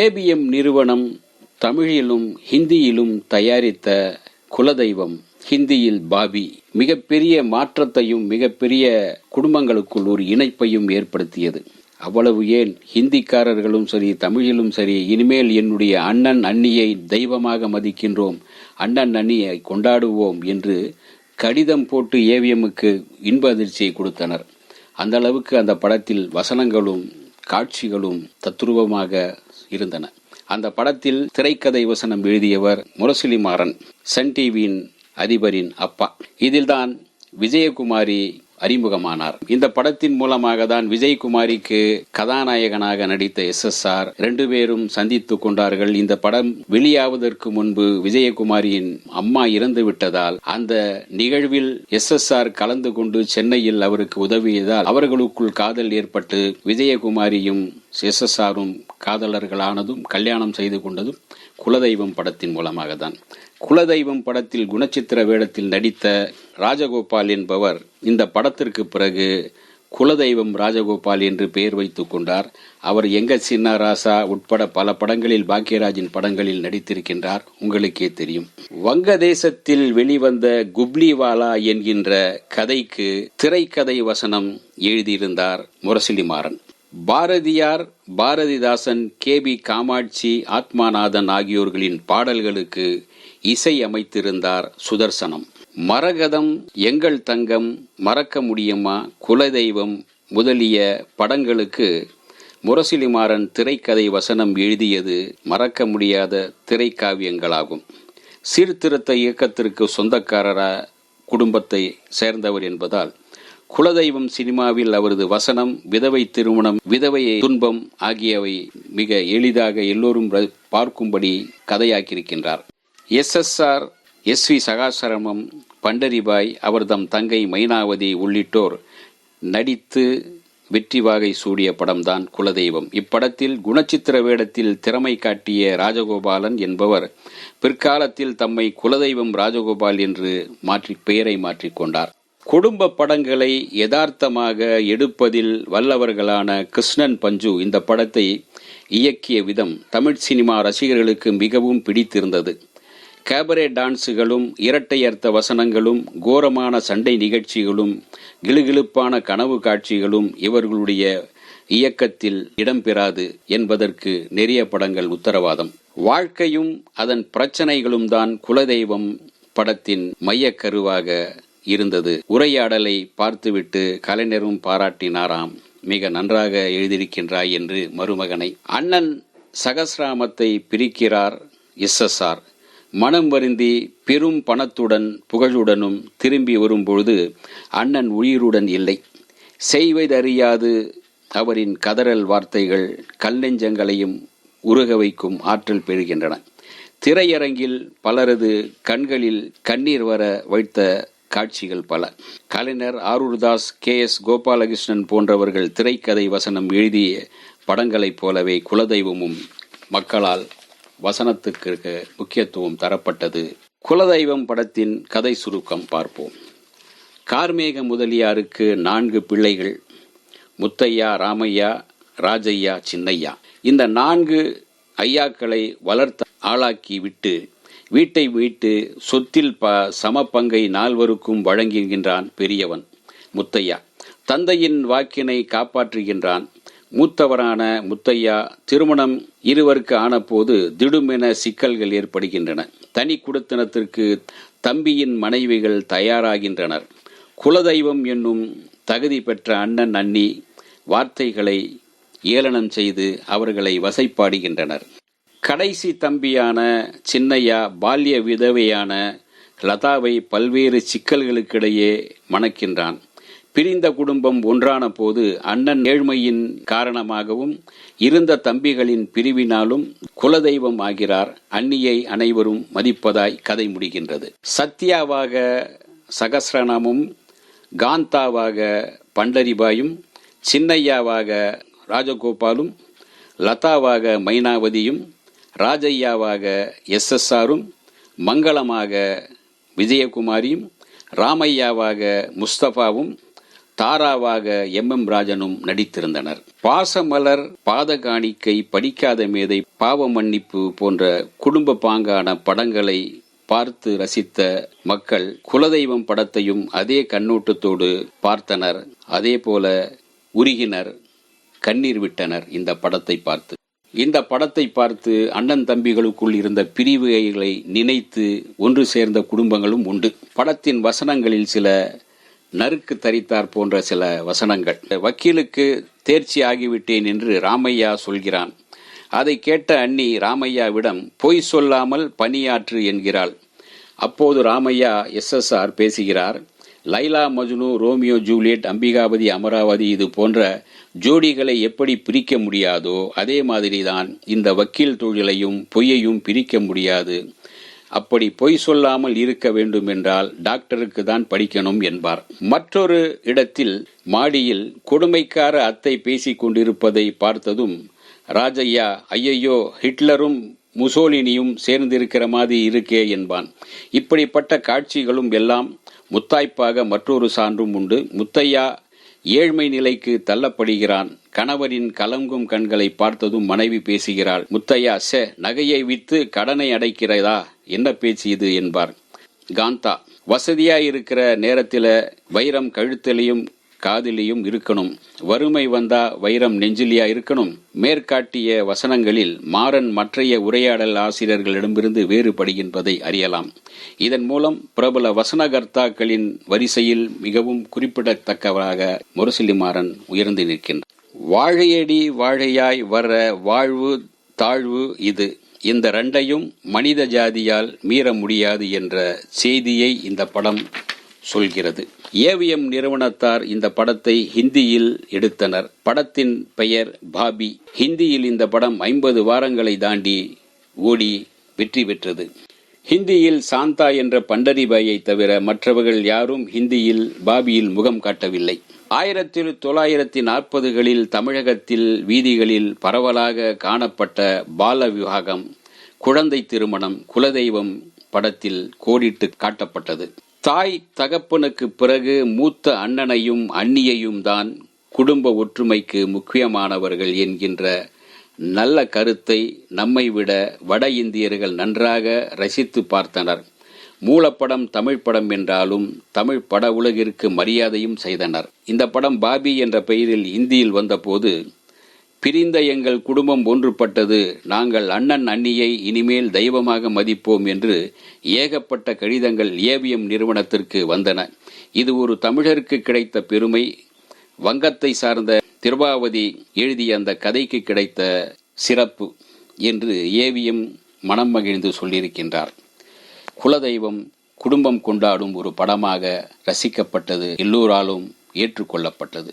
APM நிறுவனம் தமிழிலும் ஹிந்தியிலும் தயாரித்த குலதெய்வம் ஹிந்தியில் பாபி மிகப்பெரிய மாற்றத்தையும் மிகப்பெரிய குடும்பங்களுக்குள் ஒரு இணைப்பையும் ஏற்படுத்தியது. அவ்வளவு ஏன்? ஹிந்திக்காரர்களும் சரி தமிழிலும் சரி இனிமேல் என்னுடைய அண்ணன் அண்ணியை தெய்வமாக மதிக்கின்றோம் அண்ணன் அண்ணியை கொண்டாடுவோம் என்று கடிதம் போட்டு ஏவிஎம்முக்கு இன்ப அதிர்ச்சியை கொடுத்தனர். அந்த அளவுக்கு அந்த படத்தில் வசனங்களும் காட்சிகளும் தத்ரூபமாக இருந்தன. அந்த படத்தில் திரைக்கதை வசனம் எழுதியவர் முரசொலி மாறன் சன் டிவியின் அதிபரின் அப்பா. இதில்தான் விஜயகுமாரி அறிமுகமானார். இந்த படத்தின் மூலமாக தான் விஜயகுமாரிக்கு கதாநாயகனாக நடித்த எஸ் எஸ் ஆர் ரெண்டு பேரும் சந்தித்துக் கொண்டார்கள். இந்த படம் வெளியாவதற்கு முன்பு விஜயகுமாரியின் அம்மா இறந்து விட்டதால் அந்த நிகழ்வில் எஸ் எஸ் ஆர் கலந்து கொண்டு சென்னையில் அவருக்கு உதவியதால் அவர்களுக்குள் காதல் ஏற்பட்டு விஜயகுமாரியும் எஸ் ஆரும் காதலர்களானதும் கல்யாணம் செய்து கொண்டதும் குலதெய்வம் படத்தின் மூலமாக தான் குலதெய்வம் படத்தில் குணச்சித்திர வேடத்தில் நடித்த ராஜகோபால் என்பவர் இந்த படத்திற்கு பிறகு குலதெய்வம் ராஜகோபால் என்று பெயர் வைத்து கொண்டார். அவர் எங்க சின்ன ராசா உட்பட பல படங்களில் பாக்கியராஜின் படங்களில் நடித்திருக்கின்றார். உங்களுக்கே தெரியும். வங்கதேசத்தில் வெளிவந்த குப்ளிவாலா என்கின்ற கதைக்கு திரைக்கதை வசனம் எழுதியிருந்தார் முரசிலிமாறன். பாரதியார் பாரதிதாசன் கே. பி. காமாட்சி ஆத்மாநாதன் ஆகியோர்களின் பாடல்களுக்கு இசை அமைத்திருந்தார் சுதர்சனம். மரகதம் எங்கள் தங்கம் மறக்க முடியுமா குலதெய்வம் முதலிய படங்களுக்கு முரசிலிமாறன் திரைக்கதை வசனம் எழுதியது மறக்க முடியாத திரைக்காவியங்களாகும். சீர்திருத்த இயக்கத்திற்கு சொந்தக்காரரா குடும்பத்தை சேர்ந்தவர் என்பதால் குலதெய்வம் சினிமாவில் அவரது வசனம் விதவை திருமணம் விதவை துன்பம் ஆகியவை மிக எளிதாக எல்லோரும் பார்க்கும்படி கதையாக்கியிருக்கின்றார். S S R S V Sahasranamam Pandaribai அவர்தம் தங்கை மைனாவதி உள்ளிட்டோர் நடித்து வெற்றி வாகை சூடிய படம்தான் குலதெய்வம். இப்படத்தில் குணச்சித்திர வேடத்தில் திறமை காட்டிய ராஜகோபாலன் என்பவர் பிற்காலத்தில் தம்மை குலதெய்வம் ராஜகோபால் என்று மாற்றி பெயரை மாற்றிக்கொண்டார். குடும்ப படங்களை யதார்த்தமாக எடுப்பதில் வல்லவர்களான கிருஷ்ணன் பஞ்சு இந்த படத்தை இயக்கிய விதம் தமிழ் சினிமா ரசிகர்களுக்கு மிகவும் பிடித்திருந்தது. கேபரே டான்ஸுகளும் இரட்டையர்த்த வசனங்களும் கோரமான சண்டை நிகழ்ச்சிகளும் கிளுகிழுப்பான கனவு காட்சிகளும் இவர்களுடைய இயக்கத்தில் இடம்பெறாது என்பதற்கு நிறைய படங்கள் உத்தரவாதம். வாழ்க்கையும் அதன் பிரச்சனைகளும் தான் குலதெய்வம் படத்தின் மையக்கருவாக இருந்தது. உரையாடலை பார்த்துவிட்டு கலைஞரும் பாராட்டினாராம். மிக நன்றாக எழுதியிருக்கின்றாய் என்று மருமகனை. அண்ணன் சகசிராமத்தை பிரிக்கிறார் எஸ்எஸ்ஆர். மனம் வருந்தி பெரும் பணத்துடன் புகழுடனும் திரும்பி வரும்பொழுது அண்ணன் உயிருடன் இல்லை. செய்வதறியாது அவரின் கதறல் வார்த்தைகள் கல்லெஞ்சங்களையும் உருக வைக்கும் ஆற்றல் பெறுகின்றன. திரையரங்கில் பலரது கண்களில் கண்ணீர் வர வைத்த காட்சிகள் பல. கலைஞர் ஆரூர்தாஸ் கே. எஸ். கோபாலகிருஷ்ணன் போன்றவர்கள் திரைக்கதை வசனம் எழுதிய படங்களைப் போலவே குலதெய்வமும் மக்களால் வசனத்துக்கு முக்கியத்துவம் தரப்பட்டது. குலதெய்வம் படத்தின் கதை சுருக்கம் பார்ப்போம். கார்மேக முதலியாருக்கு நான்கு பிள்ளைகள் முத்தையா ராமையா ராஜையா சின்னையா. இந்த நான்கு ஐயாக்களை வளர்த்த ஆளாக்கி விட்டு வீட்டை வீட்டு சொத்தில் ப சம பங்கை நால்வருக்கும் வழங்குகின்றான் பெரியவன் முத்தையா. தந்தையின் வாக்கினை காப்பாற்றுகின்றான் மூத்தவரான முத்தையா. திருமணம் இருவருக்கு ஆனபோது திடுமென சிக்கல்கள் ஏற்படுகின்றன. தனி குடுத்தனத்திற்கு தம்பியின் மனைவிகள் தயாராகின்றனர். குலதெய்வம் என்னும் தகுதி பெற்ற அண்ணன் அண்ணி வார்த்தைகளை ஏளனம் செய்து அவர்களை வசைப்பாடுகின்றனர். கடைசி தம்பியான சின்னையா பால்ய விதவையான லதாவை பல்வேறு சிக்கல்களுக்கிடையே மணக்கின்றான். பிரிந்த குடும்பம் ஒன்றான போது அண்ணன் ஏழ்மையின் காரணமாகவும் இருந்த தம்பிகளின் பிரிவினாலும் குலதெய்வம் ஆகிறார். அன்னியை அனைவரும் மதிப்பதாய் கதை முடிகின்றது. சத்யாவாக சகசிரநாமும் காந்தாவாக பண்டரிபாயும் சின்னையாவாக ராஜகோபாலும் லதாவாக மைனாவதியும் ராஜையாவாக எஸ்எஸ்ஆரும் மங்களமாக விஜயகுமாரியும் ராமையாவாக முஸ்தபாவும் தாராவாக எம் எம் ராஜனும் நடித்திருந்தனர். பாசமலர் பாதகாணிக்கை படிக்காத மேதை பாவ மன்னிப்பு போன்ற குடும்ப பாங்கான படங்களை பார்த்து ரசித்த மக்கள் குலதெய்வம் படத்தையும் அதே கண்ணோட்டத்தோடு பார்த்தனர். அதே போல உருகினர் கண்ணீர் விட்டனர் இந்த படத்தை பார்த்து. இந்த படத்தை பார்த்து அண்ணன் தம்பிகளுக்குள் இருந்த பிரிவுகளை நினைத்து ஒன்று சேர்ந்த குடும்பங்களும் உண்டு. படத்தின் வசனங்களில் சில நறுக்கு தரித்தார் போன்ற சில வசனங்கள். வக்கீலுக்கு தேர்ச்சி ஆகிவிட்டேன் என்று ராமையா சொல்கிறான். அதை கேட்ட அண்ணி ராமையாவிடம் பொய் சொல்லாமல் பணியாற்று என்கிறாள். அப்போது ராமையா எஸ்எஸ்ஆர் பேசுகிறார். லைலா மஜ்னு ரோமியோ ஜூலியட் அம்பிகாபதி அமராவதி இது போன்ற ஜோடிகளை எப்படி பிரிக்க முடியாதோ அதே மாதிரி தான் இந்த வக்கீல் தொழிலையும் பொய்யையும் பிரிக்க முடியாது. அப்படி பொய் சொல்லாமல் இருக்க வேண்டும் என்றால் டாக்டருக்கு தான் படிக்கணும் என்பார். மற்றொரு இடத்தில் மாடியில் கொடுமைக்கார அத்தை பேசிக் கொண்டிருப்பதை பார்த்ததும் ராஜையா ஐயையோ ஹிட்லரும் முசோலினியும் சேர்ந்திருக்கிற மாதிரி இருக்கே என்பான். இப்படிப்பட்ட காட்சிகளும் எல்லாம் முத்தாய்ப்பாக மற்றொரு சான்றும் உண்டு. முத்தையா ஏழ்மை நிலைக்கு தள்ளப்படுகிறான். கணவரின் கலங்கும் கண்களை பார்த்ததும் மனைவி பேசுகிறாள். முத்தையா செ நகையை வித்து கடனை அடைக்கிறதா? என்ன பேச்சு இது? என்பார். காந்தா வசதியா இருக்கிற நேரத்தில் வைரம் கழுத்திலையும் காதிலையும் இருக்கணும். வறுமை வந்தா வைரம் நெஞ்சிலியா இருக்கணும். மேற்காட்டிய வசனங்களில் மாறன் மற்றைய உரையாடல் ஆசிரியர்களிடமிருந்து வேறுபடுகின்றதை அறியலாம். இதன் மூலம் பிரபல வசனகர்த்தாக்களின் வரிசையில் மிகவும் குறிப்பிடத்தக்கவராக முரசிலி மாறன் உயர்ந்து நிற்கின்றார். வாழையடி வாழையாய் வர வாழ்வு தாழ்வு இது. இந்த ரெண்டையும் மனித ஜாதியால் மீற முடியாது என்ற செய்தியை இந்த படம் சொல்கிறது. ஏவிஎம் நிறுவனத்தார் இந்த படத்தை ஹிந்தியில் எடுத்தனர். படத்தின் பெயர் பாபி. ஹிந்தியில் இந்த படம் ஐம்பது வாரங்களை தாண்டி ஓடி வெற்றி பெற்றது. ஹிந்தியில் சாந்தா என்ற பண்டரிபாயை தவிர மற்றவர்கள் யாரும் ஹிந்தியில் பாபியில் முகம் காட்டவில்லை. ஆயிரத்தி தொள்ளாயிரத்தி நாற்பதுகளில் தமிழகத்தில் வீதிகளில் பரவலாக காணப்பட்ட பால விவாகம் குழந்தை திருமணம் குலதெய்வம் படத்தில் கோடிட்டு காட்டப்பட்டது. தாய் தகப்பனுக்கு பிறகு மூத்த அண்ணனையும் அண்ணியையும் தான் குடும்ப ஒற்றுமைக்கு முக்கியமானவர்கள் என்கின்ற நல்ல கருத்தை நம்மை விட வட இந்தியர்கள் நன்றாக ரசித்து பார்த்தனர். மூலப்படம் தமிழ் படம் என்றாலும் தமிழ் பட உலகிற்கு மரியாதையும் செய்தனர். இந்த படம் பாபி என்ற பெயரில் இந்தியில் வந்தபோது பிரிந்த எங்கள் குடும்பம் ஒன்றுபட்டது. நாங்கள் அண்ணன் அண்ணியை இனிமேல் தெய்வமாக மதிப்போம் என்று ஏகப்பட்ட கடிதங்கள் ஏவிஎம் நிறுவனத்திற்கு வந்தன. இது ஒரு தமிழருக்கு கிடைத்த பெருமை. வங்கத்தை சார்ந்த திருபாவதி எழுதிய அந்த கதைக்கு கிடைத்த சிறப்பு என்று ஏவிஎம் மனம் மகிழ்ந்து சொல்லியிருக்கின்றார். குலதெய்வம் குடும்பம் கொண்டாடும் ஒரு படமாக ரசிக்கப்பட்டது. எல்லோராலும் ஏற்றுக்கொள்ளப்பட்டது.